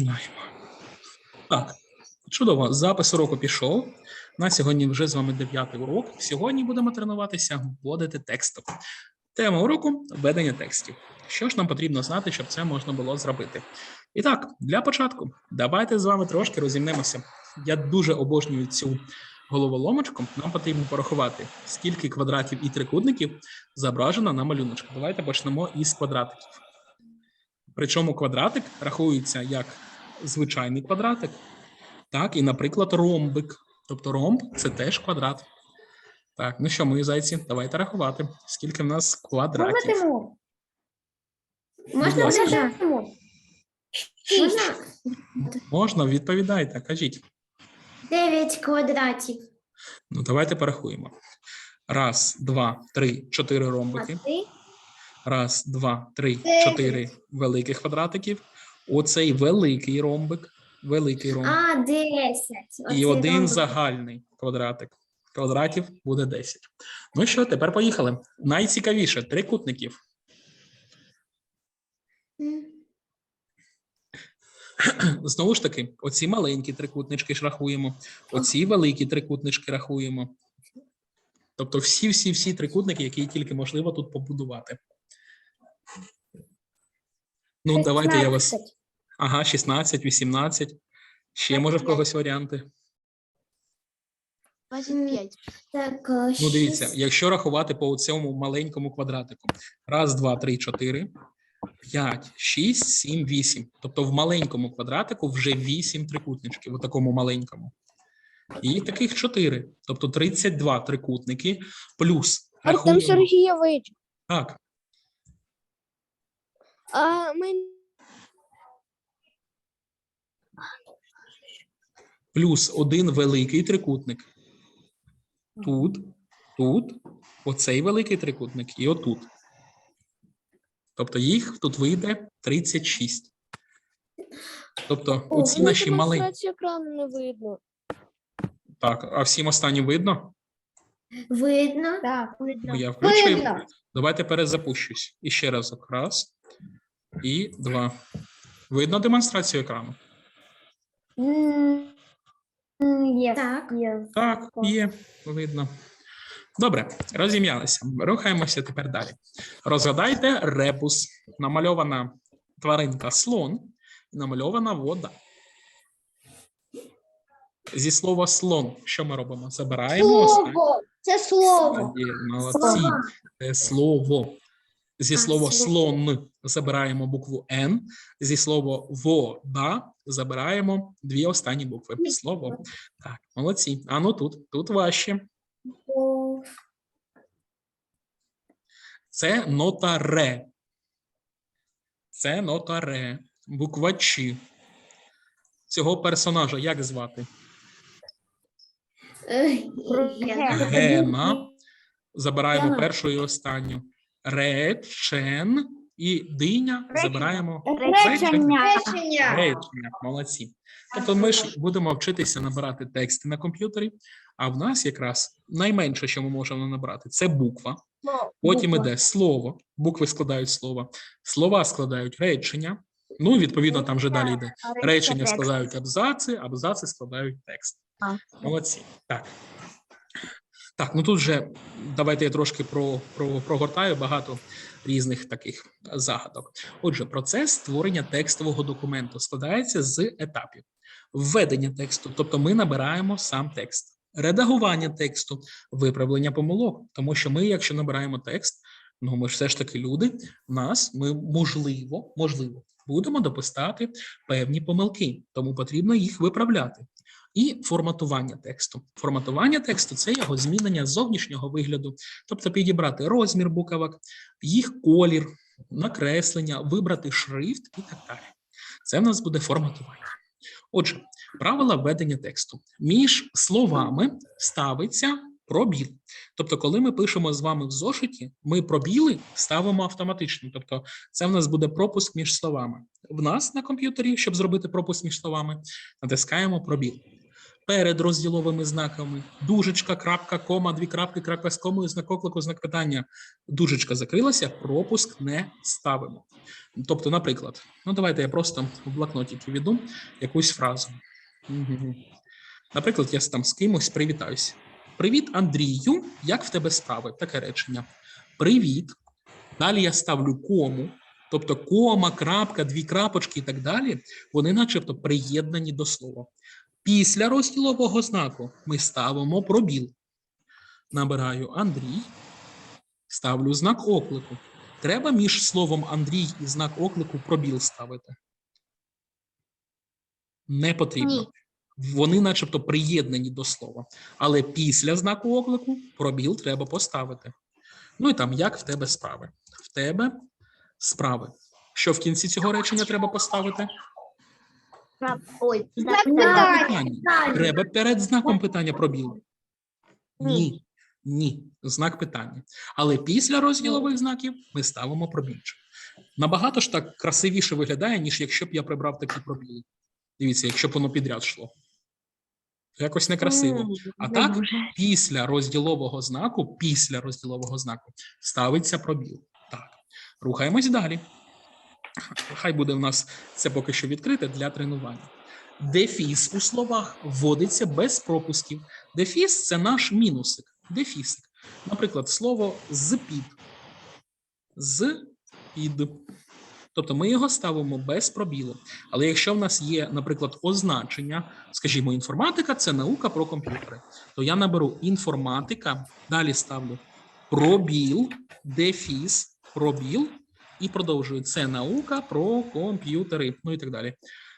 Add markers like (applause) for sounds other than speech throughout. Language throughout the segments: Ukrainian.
починаємо. Так, чудово. Запис уроку пішов. На сьогодні вже з вами дев'ятий урок. Сьогодні будемо тренуватися вводити текстом. Тема уроку введення текстів. Що ж нам потрібно знати, щоб це можна було зробити? І так, для початку, давайте з вами трошки розімнемося. Я дуже обожнюю цю головоломочку. Нам потрібно порахувати, скільки квадратів і трикутників зображено на малюночку. Давайте почнемо із квадратиків. Причому квадратик рахується як звичайний квадратик, так, і, наприклад, ромбик. Тобто ромб це теж квадрат. Так, ну що, мої зайці, давайте рахувати, скільки в нас квадратів. Можна? Можна ласка. вже Тимур? Можна Можна, відповідайте, кажіть. 9 квадратів. Ну, давайте порахуємо. Раз, два, три, чотири ромбики. Раз, два, три, чотири великих квадратиків. Оцей великий ромбик, великий ромбик. А, 10. і один ромбик. загальний квадратик. Квадратів буде 10. Ну що, тепер поїхали. Найцікавіше трикутників. (clears throat) Знову ж таки, оці маленькі трикутнички ж рахуємо, оці великі трикутнички рахуємо. Тобто всі-всі-всі трикутники, які тільки можливо тут побудувати. Ну, давайте я вас. 16. Ага, 16, 18. Ще може в когось варіанти. 25. Так, е, Ну, дивіться, якщо рахувати по цьому маленькому квадратику. Раз, два, три, чотири, п'ять, шість, сім, вісім. Тобто в маленькому квадратику вже вісім трикутничків, у такому маленькому. І таких чотири. Тобто 32 трикутники плюс. Артем рахуємо- Сергійович, Так, а ми плюс один великий трикутник. Тут, тут, оцей великий трикутник і отут. Тобто їх тут вийде 36. Тобто оці наші маленькі. екрану не видно. Так, а всім останнім видно? Видно? Так, Ну, видно. я включив. Видно. Давайте перезапущусь. І ще разок. Раз. І два. Видно демонстрацію екрану? Є. Так. Є. Так, є, видно. Добре, розім'ялися. Рухаємося тепер далі. Розгадайте ребус. Намальована тваринка слон і намальована вода. Зі слова слон, що ми робимо? Забираємо. Слово. Це слово. Молодці. Це слово. Зі слова слон забираємо букву Н. Зі слова вода забираємо дві останні букви. Слово. Так, молодці. А ну тут, тут важче. Це нота ре. Це нота ре. Буква Ч. Цього персонажа як звати? е. Гена. Забираємо першу і останню. Речен і диня забираємо Речення. речення. Молодці. Тобто ми ж будемо вчитися набирати тексти на комп'ютері, а в нас якраз найменше, що ми можемо набрати, це буква. Потім іде слово, букви складають слово, слова складають речення. Ну, відповідно, там вже далі йде. Речення складають абзаци, абзаци складають текст. Молодці. Так. Так, ну тут же давайте я трошки про, про, прогортаю багато різних таких загадок. Отже, процес створення текстового документу складається з етапів: введення тексту, тобто ми набираємо сам текст, редагування тексту, виправлення помилок. Тому що ми, якщо набираємо текст, ну ми ж все ж таки люди, нас ми можливо, можливо, будемо допускати певні помилки, тому потрібно їх виправляти. І форматування тексту. Форматування тексту це його змінення зовнішнього вигляду, тобто підібрати розмір буквок, їх колір, накреслення, вибрати шрифт і так далі. Це в нас буде форматування. Отже, правила введення тексту. Між словами ставиться пробіл. Тобто, коли ми пишемо з вами в зошиті, ми пробіли ставимо автоматично. Тобто, це в нас буде пропуск між словами. В нас на комп'ютері, щоб зробити пропуск між словами, натискаємо пробіл. Перед розділовими знаками. Дужечка, крапка, кома, дві крапки, крапка з комою, знак оклику, знак питання. Дужечка закрилася, пропуск не ставимо. Тобто, наприклад, ну давайте я просто в блокнотики веду якусь фразу. Наприклад, я там з кимось привітаюся. Привіт, Андрію. Як в тебе справи? Таке речення. Привіт. Далі я ставлю кому, тобто кома, крапка, дві крапочки і так далі. Вони, начебто, приєднані до слова. Після розділового знаку ми ставимо пробіл. Набираю Андрій, ставлю знак оклику. Треба між словом Андрій і знак оклику пробіл ставити. Не потрібно. Вони, начебто, приєднані до слова. Але після знаку оклику пробіл треба поставити. Ну і там, як в тебе справи? В тебе справи. Що в кінці цього речення треба поставити? Ой, Знак питання. Треба перед знаком питання пробіл. Ні. Ні. Ні. Знак питання. Але після розділових знаків ми ставимо пробільчик. Набагато ж так красивіше виглядає, ніж якщо б я прибрав такі пробіли. Дивіться, якщо б воно підряд йшло. Якось некрасиво. А так, після розділового знаку, після розділового знаку ставиться пробіл. Так, рухаємось далі. Хай буде в нас це поки що відкрите для тренування. Дефіс у словах вводиться без пропусків. Дефіс це наш мінусик. Дефісик. Наприклад, слово з-під. З-під. Тобто ми його ставимо без пробілу. Але якщо в нас є, наприклад, означення, скажімо, інформатика це наука про комп'ютери, то я наберу інформатика, далі ставлю пробіл, дефіс, пробіл і продовжую. Це наука про комп'ютери, ну і так далі.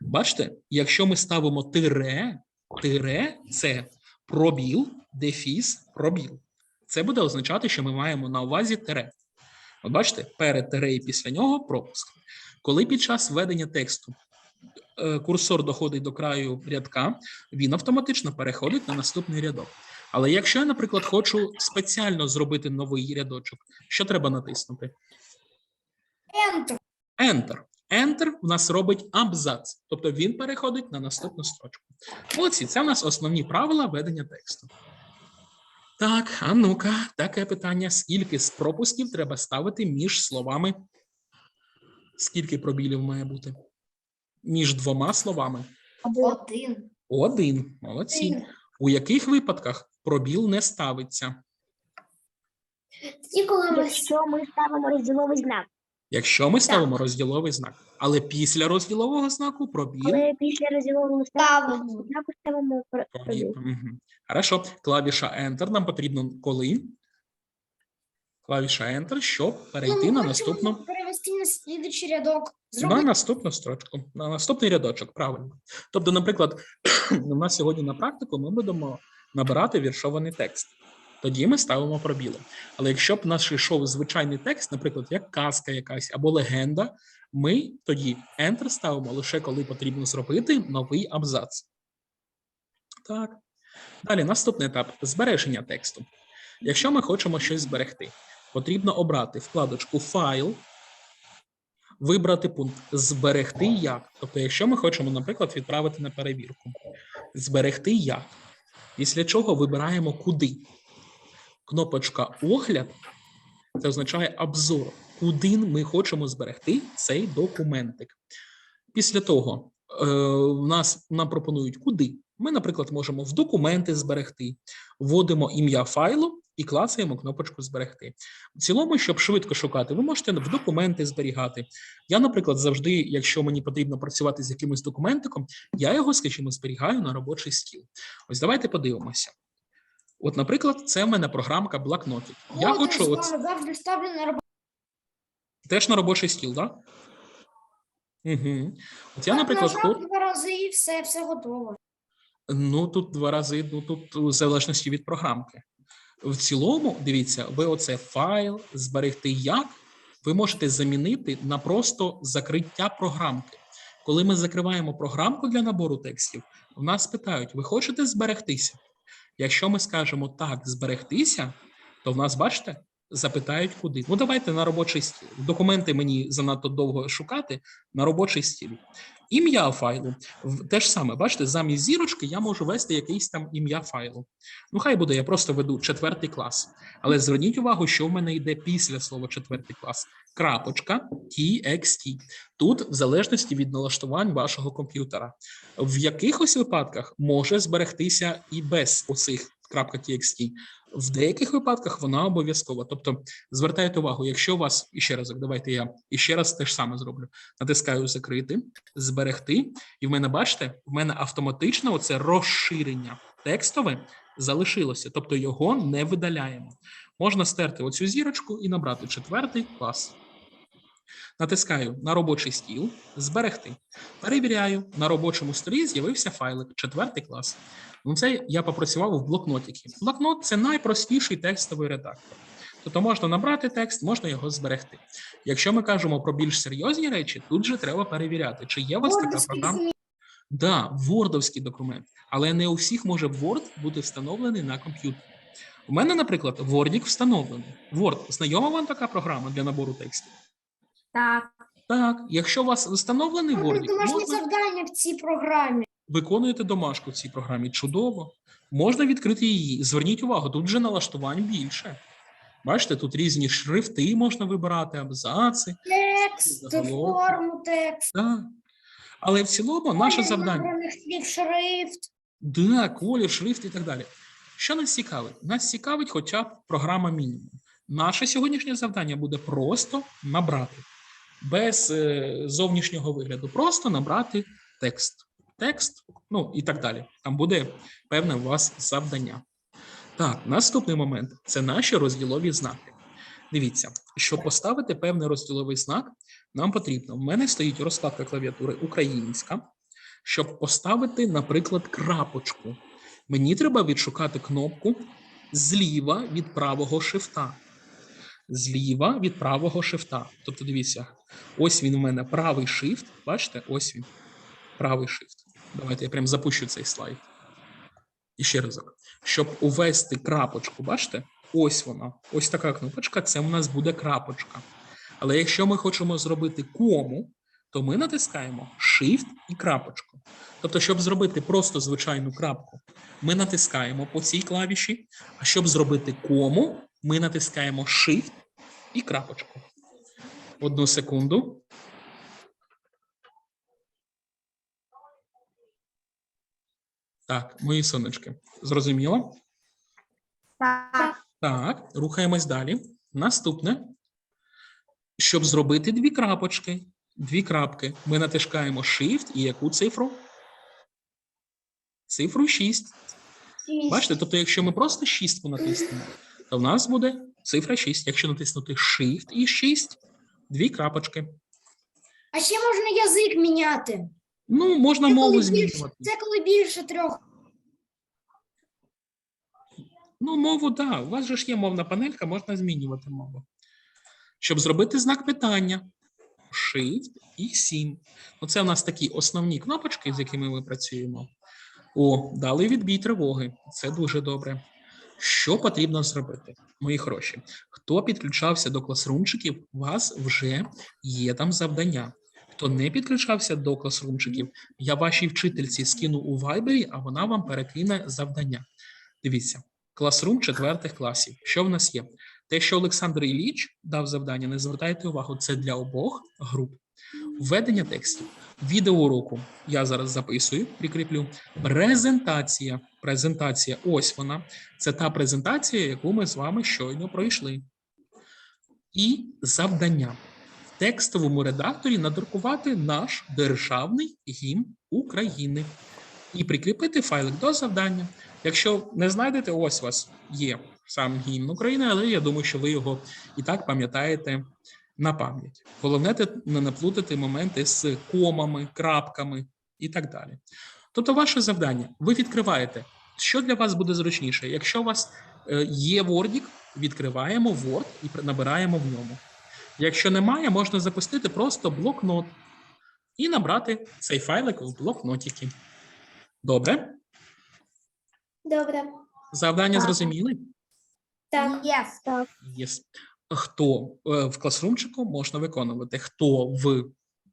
Бачите, якщо ми ставимо тире, тире це пробіл, дефіс, пробіл. Це буде означати, що ми маємо на увазі тире. От бачите, перед тире і після нього пропуск. Коли під час введення тексту е, курсор доходить до краю рядка, він автоматично переходить на наступний рядок. Але якщо я, наприклад, хочу спеціально зробити новий рядочок, що треба натиснути? Enter. Enter. Enter у нас робить абзац, тобто він переходить на наступну строчку. Молодці, це у нас основні правила ведення тексту. Так, а ну-ка, таке питання: скільки з пропусків треба ставити між словами? Скільки пробілів має бути? Між двома словами? Один. Один. Молодці. У яких випадках пробіл не ставиться? Тоді, коли ми ставимо розділовий знак, Якщо ми ставимо розділовий знак, але після розділового знаку пробіл але після розділового Ставимо. знаку ставимо про- Пробіл. пробіл. Хорошо. Клавіша Enter нам потрібно коли? Клавіша Enter, щоб перейти на наступну перевести на слідчий рядок. на наступну строчку, на наступний рядочок. Правильно. Тобто, наприклад, (clears throat) у нас сьогодні на практику ми будемо набирати віршований текст. Тоді ми ставимо пробіли. Але якщо б у нас йшов звичайний текст, наприклад, як казка якась або легенда, ми тоді Enter ставимо лише коли потрібно зробити новий абзац. Так. Далі наступний етап збереження тексту. Якщо ми хочемо щось зберегти, потрібно обрати вкладочку Файл, вибрати пункт Зберегти як. Тобто, якщо ми хочемо, наприклад, відправити на перевірку, зберегти як. Після чого вибираємо куди. Кнопочка Огляд це означає обзор, куди ми хочемо зберегти цей документик. Після того е, нас нам пропонують куди. Ми, наприклад, можемо в документи зберегти, вводимо ім'я файлу і клацаємо кнопочку зберегти. В цілому, щоб швидко шукати, ви можете в документи зберігати. Я, наприклад, завжди, якщо мені потрібно працювати з якимось документиком, я його, скажімо, зберігаю на робочий стіл. Ось давайте подивимося. От, наприклад, це в мене програмка блокнотик. Я хочу от завжди ставлю на роботу. теж на робочий стіл, так? Угу. От я, наприклад, хочу. два рази і все, все готово. Ну, тут два рази, ну тут в залежності від програмки. В цілому, дивіться, ви оце файл, зберегти як, ви можете замінити на просто закриття програмки. Коли ми закриваємо програмку для набору текстів, в нас питають: ви хочете зберегтися? Якщо ми скажемо так, зберегтися, то в нас, бачите, запитають куди. Ну, давайте на робочий стіл. Документи мені занадто довго шукати на робочий стіл. Ім'я файлу те ж саме, бачите, замість зірочки я можу ввести якийсь там ім'я файлу. Ну, хай буде, я просто веду четвертий клас. Але зверніть увагу, що в мене йде після слова четвертий клас. Крапочка txt. Тут в залежності від налаштувань вашого комп'ютера. В якихось випадках може зберегтися і без оцих .txt. В деяких випадках вона обов'язкова. Тобто звертайте увагу, якщо у вас і ще разок, давайте я і ще раз те ж саме зроблю. Натискаю закрити, зберегти, і в мене бачите, в мене автоматично оце розширення текстове залишилося, тобто його не видаляємо. Можна стерти оцю зірочку і набрати четвертий клас. Натискаю на робочий стіл, зберегти. Перевіряю, на робочому столі з'явився файлик, четвертий клас. Ну, це я попрацював в блокнотіки. Блокнот це найпростіший текстовий редактор. Тобто можна набрати текст, можна його зберегти. Якщо ми кажемо про більш серйозні речі, тут же треба перевіряти, чи є у вас така програма. Да, вордовський документ, але не у всіх може Word бути встановлений на комп'ютері. У мене, наприклад, Wordік встановлений. Word, знайома вам така програма для набору текстів? Так. Так, якщо у вас встановлений Робити Wordік, домашні можна завдання в цій програмі. виконуєте домашку в цій програмі. Чудово. Можна відкрити її. Зверніть увагу, тут вже налаштувань більше. Бачите, тут різні шрифти можна вибирати, абзаци. Текст, Заголовки. форму текст. Так. Але в цілому наше завдання. шрифт. Да, колір, шрифт і так далі. Що нас цікавить? Нас цікавить хоча б програма мінімум. Наше сьогоднішнє завдання буде просто набрати, без е, зовнішнього вигляду, просто набрати текст. Текст, ну і так далі. Там буде певне у вас завдання. Так, наступний момент це наші розділові знаки. Дивіться, щоб поставити певний розділовий знак, нам потрібно. В мене стоїть розкладка клавіатури українська. Щоб поставити, наприклад, крапочку, мені треба відшукати кнопку зліва від правого шифта. Зліва від правого шифта. Тобто, дивіться, ось він у мене правий шифт. Бачите, ось він. Правий шифт. Давайте я прям запущу цей слайд. І ще разок. Щоб увести крапочку, бачите? Ось вона. Ось така кнопочка, це у нас буде крапочка. Але якщо ми хочемо зробити кому, то ми натискаємо Shift і крапочку. Тобто, щоб зробити просто звичайну крапку, ми натискаємо по цій клавіші, а щоб зробити кому, ми натискаємо Shift і крапочку. Одну секунду. Так, мої сонечки. Зрозуміло? Так. Так, рухаємось далі. Наступне. Щоб зробити дві крапочки, дві крапки, ми натискаємо Shift і яку цифру? Цифру 6. Бачите, тобто, якщо ми просто 6 натиснемо, то в нас буде цифра 6. Якщо натиснути Shift і 6, дві крапочки. А ще можна язик міняти. Ну, можна Це мову більше, змінювати. це коли більше трьох. Ну, мову, так. Да. У вас же ж є мовна панелька, можна змінювати мову. Щоб зробити знак питання, Shift і 7. Оце у нас такі основні кнопочки, з якими ми працюємо. О, дали відбій тривоги. Це дуже добре. Що потрібно зробити, мої хороші? Хто підключався до класрумчиків, у вас вже є там завдання. Хто не підключався до класрумчиків, я вашій вчительці скину у Viber, а вона вам перекине завдання. Дивіться, класрум четвертих класів. Що в нас є? Те, що Олександр Ілліч дав завдання, не звертайте увагу, це для обох груп. Введення текстів. Відеоуроку я зараз записую, прикріплю. Презентація. Презентація. Ось вона. Це та презентація, яку ми з вами щойно пройшли. І завдання. В текстовому редакторі надрукувати наш державний гімн України і прикріпити файлик до завдання. Якщо не знайдете, ось у вас є сам гімн України, але я думаю, що ви його і так пам'ятаєте на пам'ять. Головне не наплутати моменти з комами, крапками і так далі. Тобто, ваше завдання: ви відкриваєте, що для вас буде зручніше. Якщо у вас е, є Word, відкриваємо Word і набираємо в ньому. Якщо немає, можна запустити просто блокнот і набрати цей файлик в блокнотики. Добре? Добре. Завдання Так. зрозуміли? Так. Yes. Так. Yes. Хто е, в класрумчику можна виконувати? Хто в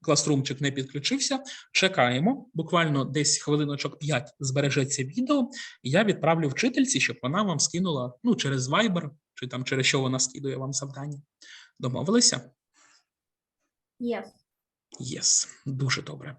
класрумчик не підключився? Чекаємо. Буквально десь хвилиночок 5 збережеться відео. і Я відправлю вчительці, щоб вона вам скинула ну через Viber, чи там через що вона скидує вам завдання. Домовилися? Yes. Єс, дуже добре.